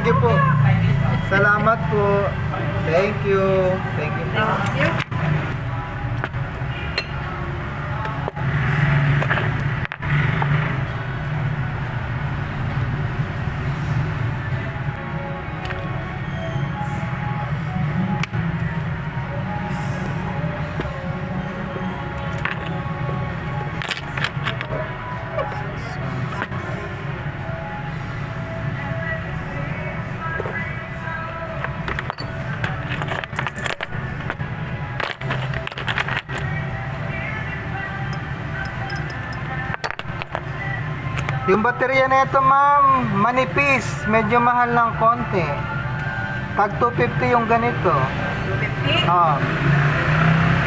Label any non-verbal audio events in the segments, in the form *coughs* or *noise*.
thank you po. Salamat po. Thank you. Thank you po. Yung baterya na ito, ma'am, manipis. Medyo mahal ng konti. Tag 250 yung ganito. 250? Oh,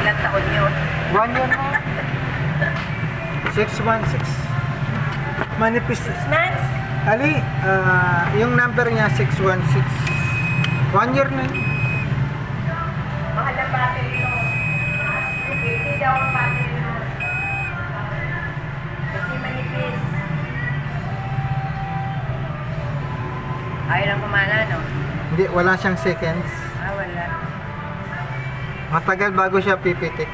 Ilang taon yun? one year na. 616. Manipis. Months? Ali, ah, yung number niya 616. One year na. yun. Mahal ang battery no? 250 daw ang battery Ayaw lang kumana, no? Hindi, wala siyang seconds. Ah, wala. Matagal bago siya pipitik.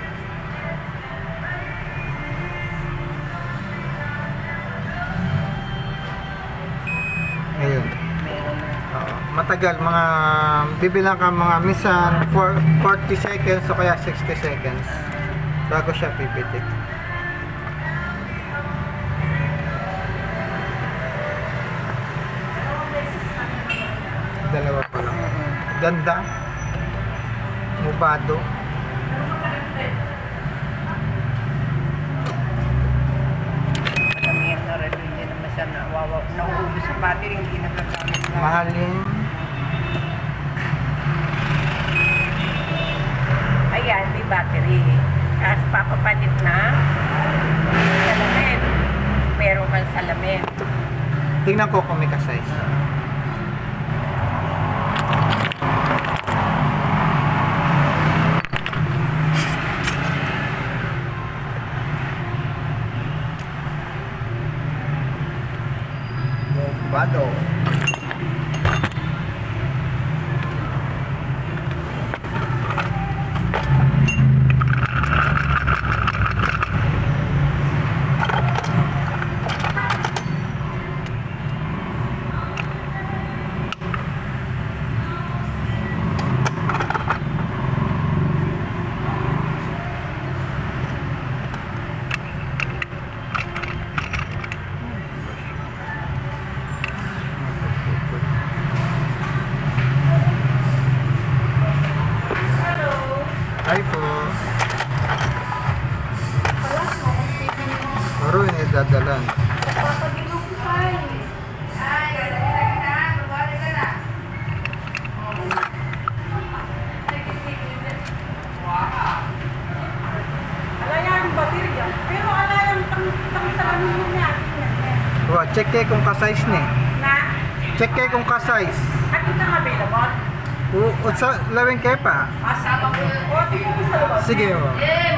Ayun. Oo, matagal mga bibilang ka mga minsan for 40 seconds o kaya 60 seconds bago siya pipitik. Ganda. Mubado. Maramihan na rin, hindi naman siya nawawa. Nauubos sa battery, hindi nagagamit. Mahal yun. Ayan, may battery. Tapos papapalit na salamin. Meron kang salamin. Tingnan ko kung may kung ka-size ni. Na, Check kay kung ka-size. at ito ang available. O, o sa lawing kay pa. Asama ko yun. O, tingnan mo sa loob. Sige o. Yeah,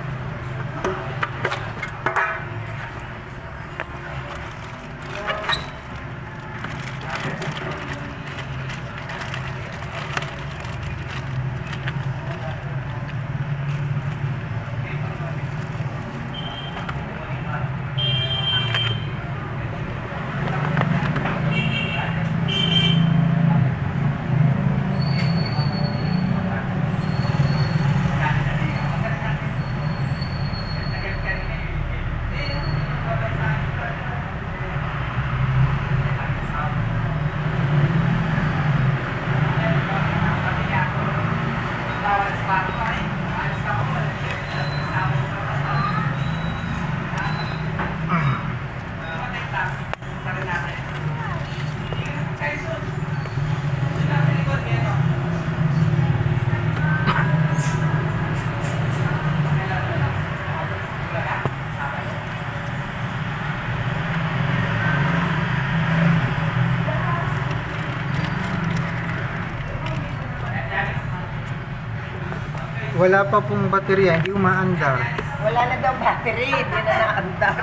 Wala pa pong baterya, hindi umaandar. Wala na daw battery, hindi na naandar.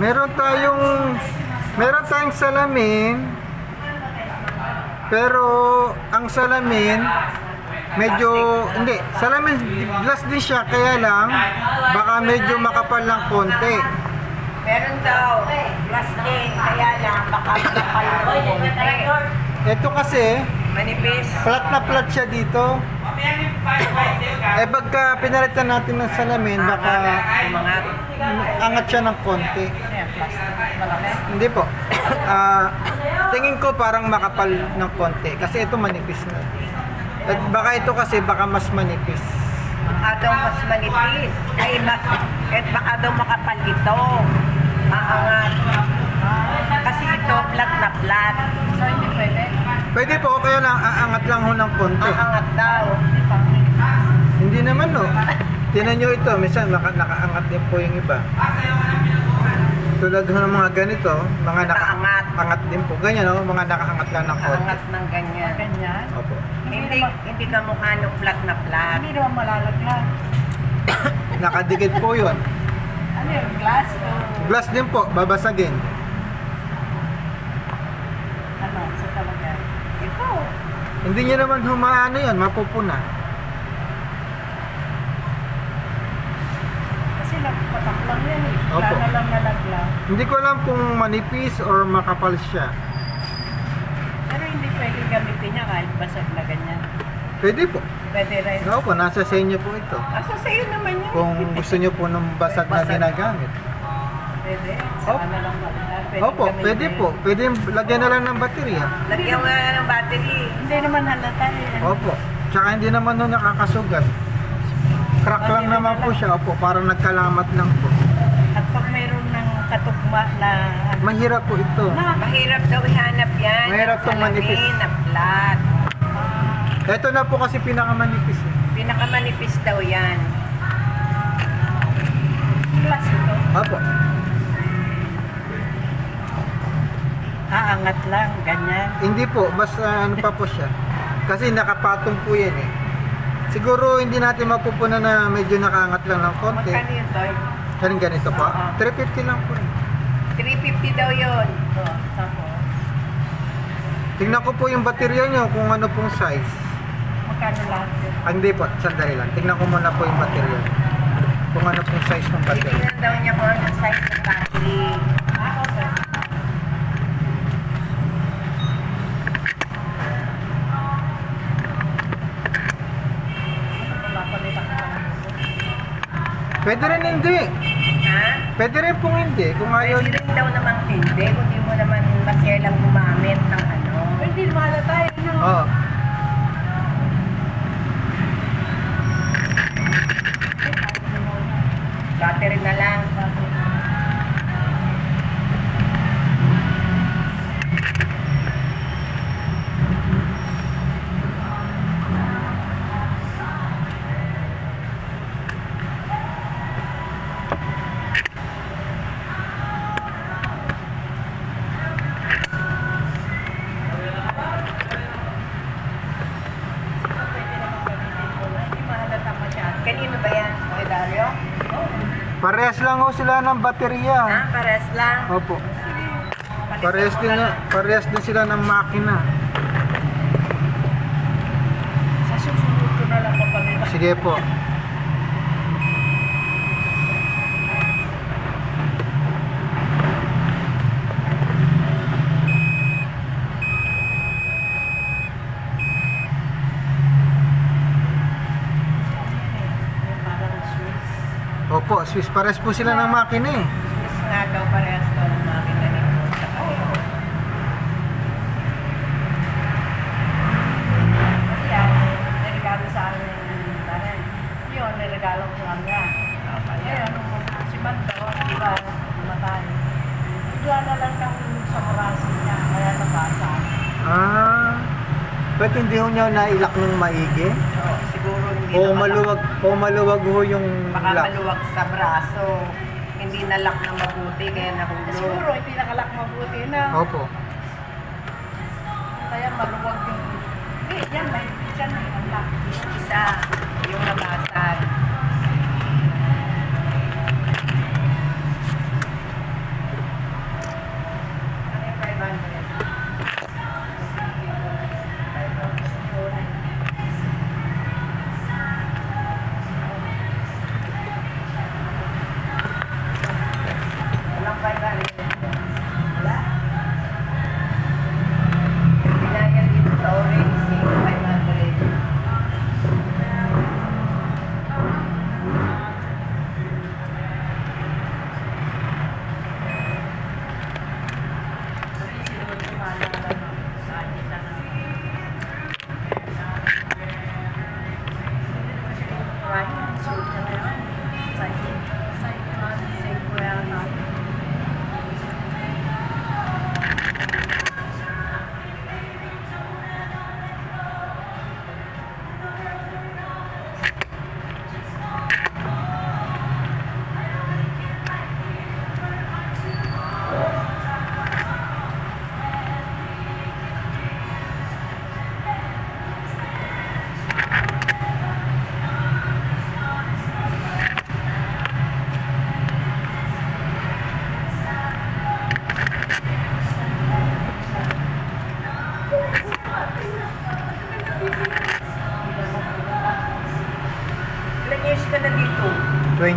Meron tayong meron tayong salamin pero ang salamin medyo hindi salamin glass din siya kaya lang baka medyo makapal ng konti Meron daw, plastic, kaya lang, baka makapal na konti. Ito kasi Manipis. flat na flat siya dito eh pagka pinalitan natin ng salamin baka Mga angat siya ng konti. Malaki. Hindi po. *coughs* Ah, tingin ko parang makapal ng konti kasi ito manipis na. At baka ito kasi baka mas manipis. Baka daw mas manipis. Ay, mas, at baka daw makapal ito. Maangat. Flat na flat. So, hindi pwede. Pwede po, kaya lang aangat lang ho ng konti. Maangat daw. Hindi naman no. Tinan nyo ito, minsan naka, nakaangat din po yung iba. Tulad ho ng mga ganito, mga Nakaangat. nakaangat din po. Ganyan no, mga nakaangat lang ng konti. Maangat ng ganyan. Ganyan. Opo. Hindi, hindi ka mukha no flat na flat. Hindi naman malalaglag. Nakadikit po yun. Ano yung glass Glass din po, babasagin. ano sa talaga? Ito. Hindi nyo naman humaano yun, mapupuna. Kasi nagpatak lang yan eh. Opo. Wala na lang nalaglag. Hindi ko alam kung manipis or makapal siya. Pero hindi pwede gamitin niya kahit basag na ganyan. Pwede po. Pwede rin. No po, nasa sa inyo po ito. Asa sa'yo naman yun. Kung gusto nyo po ng basag na Basag. ginagamit. Pwede. Opo. Saka na lang. Pwede Opo, gamitin. pwede po. Pwede lagyan na lang ng baterya. Lagyan mo na ng battery. Naman halata eh. Opo. Tsaka hindi naman nun nakakasugat. Crack lang naman po siya. Opo, parang nagkalamat lang po. At pag mayroon ng katugma na ano, Mahirap po ito. na Mahirap daw ihanap yan. Mahirap Yung tong manipis. na flat. Ito na po kasi pinakamanipis. Eh. Pinakamanipis daw yan. glass ito. Opo. Aangat lang, ganyan. Hindi po, basta ano pa po siya. Kasi nakapatong po yan eh. Siguro hindi natin mapupuna na medyo nakaangat lang ng konti. Magkano yun, Toy? Kaling ganito pa. Oo. 350 lang po. eh. 350 daw yun. Ito. Tapos, Tingnan ko po yung baterya nyo kung ano pong size. magkano lahat yun? Ah, hindi po, sandali lang. Tingnan ko muna po yung baterya. Kung ano pong size ng baterya. Titingnan daw niya kung anong size ng battery. Ah, okay. Papalitan ko lang. Pwede rin hindi. Ha? Pwede rin pong hindi. Kung ayaw Pwede rin daw namang hindi. Kung di mo naman masaya lang gumamit ng ano. Hindi mahal tayo. No? Oo. Battery na lang. Parehas lang ho sila ng baterya. Ah, pares lang. Opo. Parehas mo din, na parehas din sila ng makina. Sa susunod ko na lang papalitan. Sige po. Yung parang Swiss. Opo, Swiss. Parehas po sila ng makina eh. Mas nga daw parehas daw ng makina nito sa kayo. Yan, niregalo sa akin yung tanan. Yun, ko sa kanya. Nung si Mando, di ba, namatay. Bigla na lang sa niya, kaya nabasa. Ah. Ba't hindi ho niya nailak ng maigi? Oo, siguro hindi O maluwag, o maluwag ho yung Baka lock? maluwag sa braso. Hindi nalak ng mabuti kaya Siguro nahulog. hindi nakalak mabuti na. Opo. kaya maluwag yung... Eh, yan, may dyan ang laki. Isa, yung nabasag.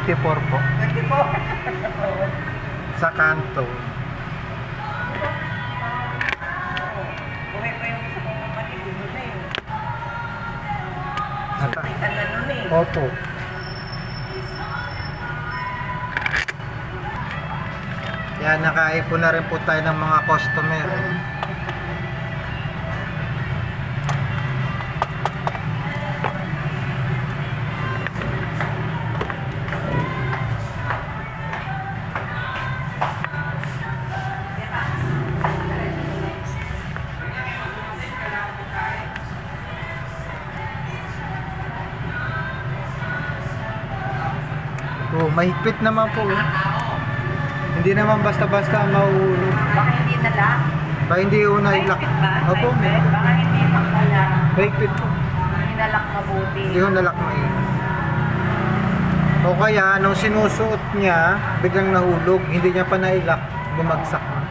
24 po. 24. *laughs* Sa kanto. Eh. Eh. opo. Yan, nakaipon na rin po tayo ng mga customer. Oh, mahigpit naman po. oh. Hindi naman basta-basta mauulog. Baka hindi na lang. Ba hindi una ilak. Opo? Baka hindi makala. mahigpit po. Hinalak mabuti. Hindi ko nalak may. O kaya, nung sinusuot niya, biglang nahulog, hindi niya pa nailak, bumagsak na.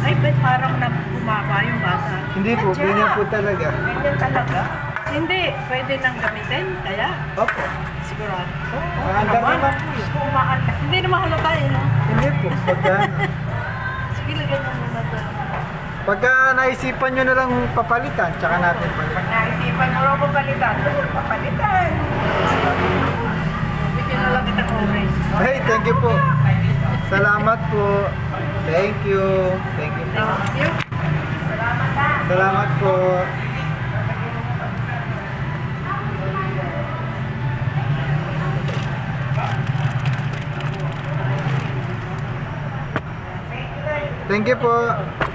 Ay, ba't parang na bumaba yung basa? Hindi po, ganyan po talaga. Ganyan talaga. Hindi, pwede nang gamitin, kaya Opo. sigurado. Ah, ang dami naman po. eh. Kung makanta. Hindi naman halata eh, no? Hindi po, pagka, Sige, lagyan mo muna to. pagka naisipan nyo na lang papalitan, tsaka natin palitan. Pag naisipan mo rin papalitan, papalitan. Bigyan na lang kitang orange. Hey, thank you po. Salamat po. Thank you. Thank you po. Thank you. Salamat po. Thank you po.